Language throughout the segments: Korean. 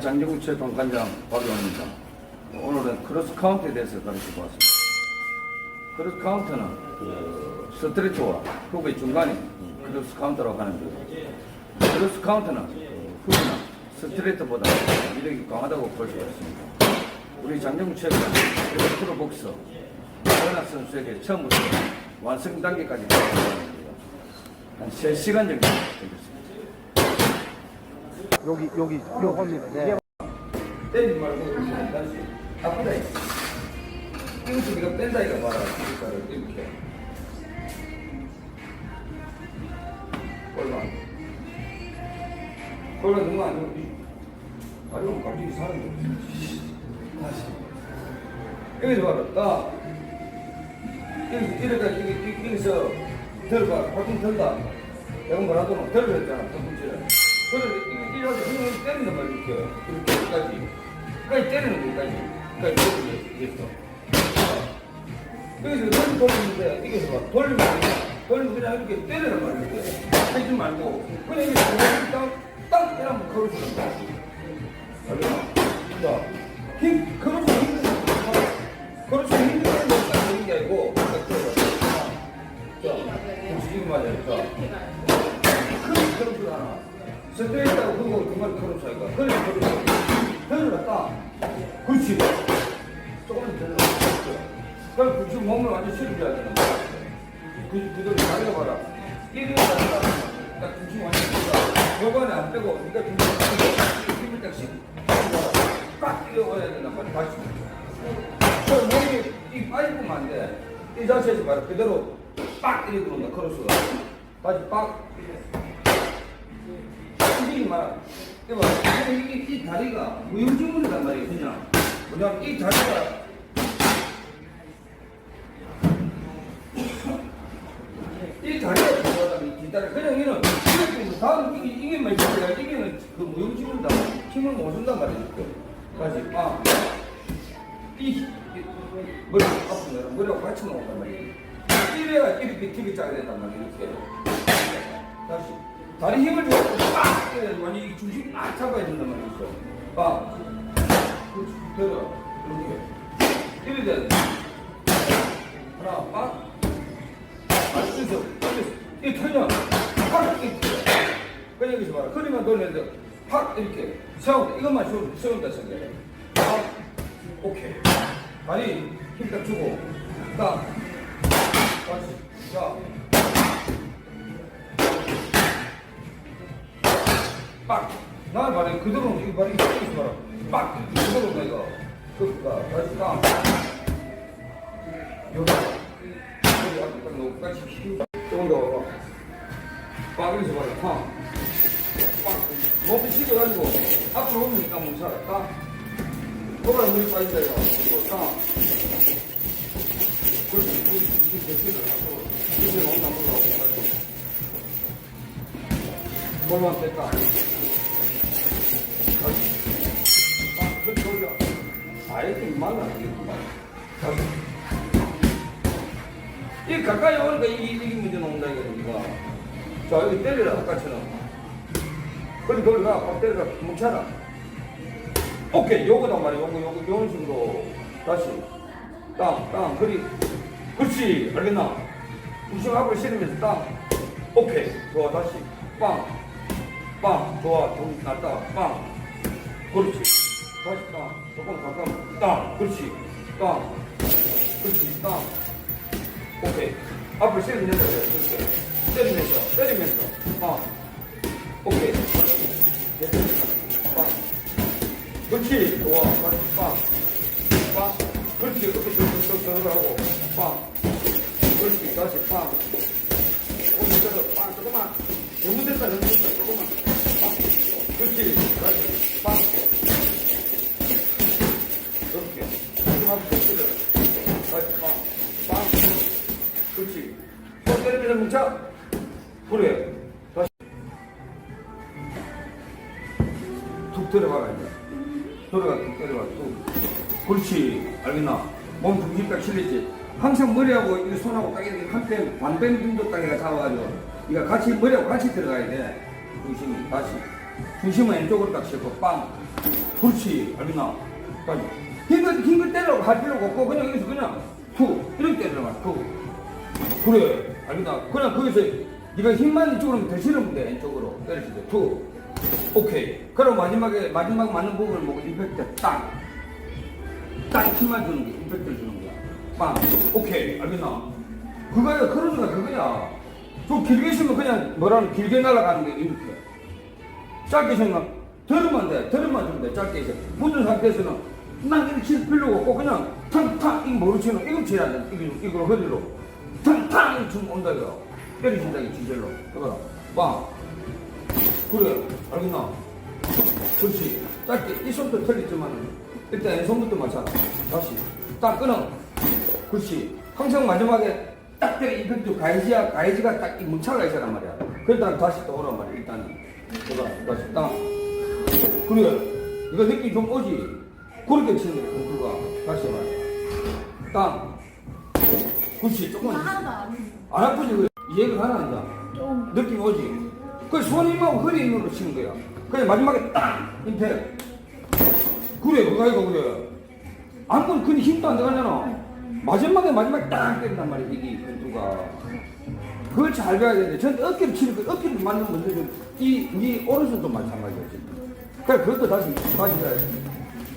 장정국 체육관장 박용입니다. 오늘은 크로스 카운트에 대해서 가르치고 왔습니다. 크로스 카운트는 그 스트레이트와 훅의 중간이 크로스 카운트라고 하는데 크로스 카운트는 그 훅이나 스트레이트보다 위력이 강하다고 볼 수가 있습니다. 우리 장정국 체육관 프로 복서 전학 선수에게 처음부터 완성 단계까지. 한 3시간 정도 되겠습니다. 여기 여기 요겁니다. 네. 때리지 말고 아프다 이것도 뺀다 이거 봐라 그러니까 이렇게. 골라 골라 너무 안 좋지 아이고 갑자기 사는 거 다시. 여기서 봐라. 딱. 여기서 여기 여기서 들어봐 보통 들다. 내가 뭐라도 들어 했잖아. 덩치를 그걸 이렇게 그냥 때린단 말이야 이렇게. 이렇게 여기까지. 여기까지 때리는 거기까지. 여기까지 이렇게 여기서 다시 돌리는데 여기서 봐 돌리면 돌리면 그냥 이렇게 때리란 말이야 이렇게. 하지 말고. 그냥 이렇게 딱딱 때리면 걸어주는 거야? 자, 힘 걸어 스트레이트하고 그거 그만 크로스 하니까. 그래, 크로스. 들어라, 딱. 그렇지. 조금만 들어라. 그럼 그 지금 몸을 완전 실어줘야 거야. 그, 그대로 자리가 봐라. 이리 딱, 딱 중심 완전 실어. 요번에 안 빼고, 니가 중심 빼고, 힘을 딱 실어. 딱 이어와야 된단 말이야. 다시. 그 몸이 이 빠지면 안 돼. 이 자세에서 봐라. 그대로 빡 이렇게 들어온다. 크로스가. 다시 빡. 이게 말, 이봐, 이, 이 다리가 무용지물이란 말이에요, 그냥. 그냥 이 다리가 이 다리가 들어가면 이 다리 그냥 이는 이렇게 다음 이게 이게 말 이게 이게는 그 무용지물이다. 힘을 못 쓴단 말이에요. 다시 아, 이, 이 머리 아픈 거랑 머리하고 같이 나온단 말이에요. 이래야 이렇게 팁이 짜게 된단 말이에요. 이렇게. 다시 다리 힘을 빡 완전히 이 중심 딱 잡아야 된단 말이죠. 빡. 그렇지 들어 이렇게. 이래 돼야 돼. 하나 빡. 맞춰서 이 털려. 팍 이렇게 그냥 여기서 봐라. 그리만 돌리는데 팍 이렇게. 세운다 이것만 세운- 세운다 생각해 팍. 오케이. 다리 힘 딱 주고. 딱. 다시. 자 빡! 나 말해 그대로 이거 말이 이렇게 봐라. 빡! 그대로 가 이거. 그니까 딱 여기. 여기 딱 놓고 같이 힘 조금 더 와봐. 빡 이래서 봐라 팍! 빡! 몸이 식어가지고 앞으로 오면 일단 멈춰라 딱 거봐라 물이 빠진다 이거. 이거 딱 그렇지. 이렇게 됐으니까 앞으로 이렇게 나온다 물로 골만 뺐다 좀 말라. 이 가까이 오니까 이, 이, 이 문제 나온다, 이거, 우리가. 자, 여기 때리라, 아까처럼. 그리 돌려라, 팍 때려라, 뭉쳐라. 오케이, 요거단 말이야, 요거, 요거, 요런 식으로. 다시. 땅, 땅, 그리. 그렇지, 알겠나? 중심 앞으로 실으면서 땅. 오케이, 좋아, 다시. 빵. 빵, 좋아, 좀 났다, 빵. 그렇지. 다시 땅. 조금 가까워. 땅. 그렇지. 땅. 그렇지. 땅. 오케이. 앞을. 그래. 그렇게. 때리면서, 때리면서. 빵. 오케이. 빵. 그렇지. 좋아. 빵. 빵. 그렇지. 이렇게 쭉 들어가고. 빵. 그렇지. 다시 빵. 오늘 저거 빵. 조금만. 너무 됐다. 너무 됐다. 조금만. 빵. 그렇지. 다시 빵. 이렇게. 조금만 펴주려. 다시 빵. 빵. 그렇지. 손 때리면서 뭉쳐. 그래. 다시. 툭 들어가라, 이제. 들어가, 툭 들어가, 툭. 그렇지. 알겠나? 몸 중심 딱 실리지. 항상 머리하고 이 손하고 딱 이렇게 한편 반변 정도 딱 이가 잡아가지고 이가 같이 머리하고 같이 들어가야 돼. 중심이 다시. 중심은 왼쪽으로 딱 싣고 빵. 그렇지. 알겠나? 까지. 힘을, 힘을 때리려고 할 필요가 없고, 그냥 여기서 그냥 툭. 이렇게 거야. 툭. 그래. 알겠나? 그냥 거기서 네가 힘만 이쪽으로 더 실으면 돼. 왼쪽으로. 때릴 때. 툭. 오케이. 그럼 마지막에, 마지막 맞는 부분을 보고 임팩트 땅. 땅 힘만 주는 게, 임팩트를 주는 거야. 빵. 오케이. 알겠나? 그거야. 크로즈가 그거야. 좀 길게 있으면 그냥 뭐라는 길게 날아가는 게 이렇게. 짧게 생각 들으면 돼 들으면 좀돼 짧게 해서 묻은 상태에서는 난 이렇게 칠 필요가 없고 그냥 탕탕 이거 모르 치는 이거 치야 돼 이거 이거 허리로 탕탕 좀 온다 이거 때리신다 이 지젤로. 해봐라. 빵 그래 알겠나? 그렇지. 짧게 이 손도 틀리지만 일단 왼손부터 마찬 다시. 딱 끊어. 그렇지. 항상 마지막에 딱 때려 이것도 가해지야 가해지가 딱이 문차가 있어란 말이야. 그러다 다시 또 오란 말이야 일단은. 제가 다시 땅 그래. 이거 느낌 좀 오지? 그렇게 치는 거야 공주가 다시 말이야 땅 그렇지 조금 안 아프지? 그 이해가 가나 이제 좀. 느낌 오지? 그 손님하고 허리 힘으로 치는 거야. 그래 마지막에 땅 임팩 그래 그거 이거 그래. 안건 근데 힘도 안 들어가잖아. 마지막에 마지막에 딱 때린단 말이야 이게 근두가. 그걸 잘 배워야 되는데. 전 어깨를 치는 거 어깨를 맞는 건데 이이 오른손도 마찬가지였지. 그래 그것도 다시 다시 해야지.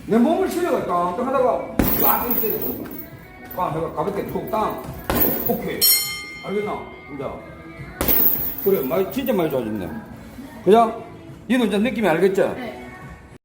내 몸을 실어가 깡깡 하다가 막 이렇게 때리고 깡 해가 가볍게 툭 땅 오케이 알겠나 이제 그래 많이 진짜 많이 좋아졌네 그죠? 니도 이제 느낌이 알겠죠? 네.